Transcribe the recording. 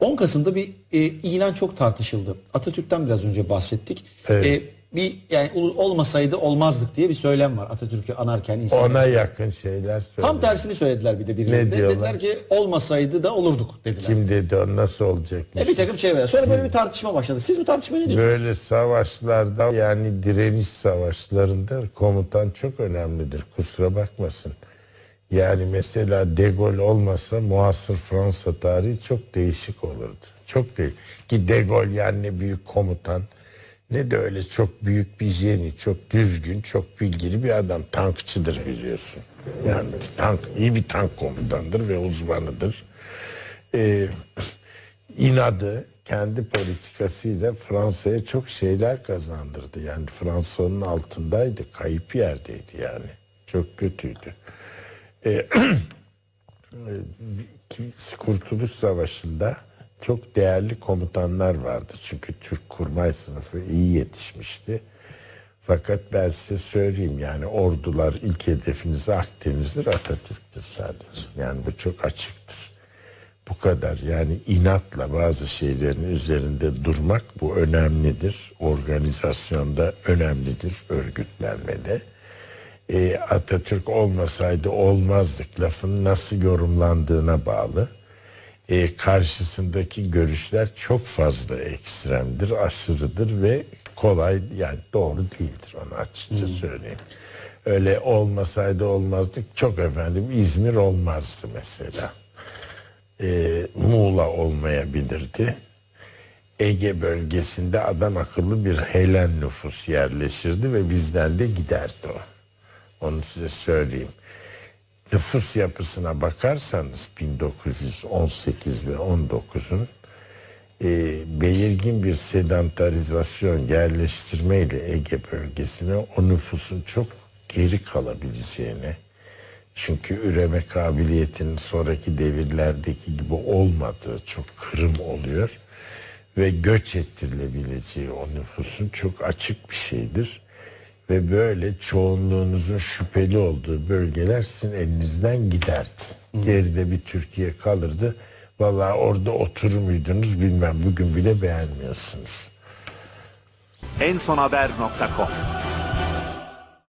10 Kasım'da bir e, ilan çok tartışıldı. Atatürk'ten biraz önce bahsettik. Evet. E, bir yani olmasaydı olmazdık diye bir söylem var. Atatürk'ü anarken insanlar. Ona yakın şeyler söyledi. Tam tersini söylediler bir de birileri. Ne de. diyorlar? Dediler ki olmasaydı da olurduk dediler. Kim dedi o nasıl olacakmış? E bir takım çevreler. Sonra böyle bir tartışma başladı. Siz bu tartışmaya ne diyorsunuz? Böyle savaşlarda yani direniş savaşlarında komutan çok önemlidir. Kusura bakmasın. Yani mesela De Gaulle olmasa muasır Fransa tarihi çok değişik olurdu. Çok değil. Ki De Gaulle yani ne büyük komutan ne de öyle çok büyük bir jeni, çok düzgün, çok bilgili bir adam. Tankçıdır biliyorsun. Yani tank, iyi bir tank komutandır ve uzmanıdır. Ee, inadı kendi politikasıyla Fransa'ya çok şeyler kazandırdı. Yani Fransa onun altındaydı. Kayıp yerdeydi yani. Çok kötüydü. Ee, ki- Kurtuluş Savaşı'nda çok değerli komutanlar vardı. Çünkü Türk kurmay sınıfı iyi yetişmişti. Fakat ben size söyleyeyim yani ordular ilk hedefiniz Akdeniz'dir, Atatürk'tür sadece. Yani bu çok açıktır. Bu kadar yani inatla bazı şeylerin üzerinde durmak bu önemlidir. Organizasyonda önemlidir, örgütlenmede. E, Atatürk olmasaydı olmazdık lafın nasıl yorumlandığına bağlı. E, karşısındaki görüşler çok fazla ekstremdir, aşırıdır ve kolay yani doğru değildir onu açıkça söyleyeyim. Öyle olmasaydı olmazdık. Çok efendim İzmir olmazdı mesela. E, Muğla olmayabilirdi. Ege bölgesinde adam akıllı bir Helen nüfus yerleşirdi ve bizden de giderdi o. Onu size söyleyeyim. Nüfus yapısına bakarsanız 1918 ve 19'un e, belirgin bir sedantarizasyon yerleştirmeyle Ege bölgesine o nüfusun çok geri kalabileceğini çünkü üreme kabiliyetinin sonraki devirlerdeki gibi olmadığı çok kırım oluyor ve göç ettirilebileceği o nüfusun çok açık bir şeydir. Ve böyle çoğunluğunuzun şüpheli olduğu bölgeler sizin elinizden giderdi. Geride bir Türkiye kalırdı. Vallahi orada oturur muydunuz bilmem bugün bile beğenmiyorsunuz. ensonhaber.com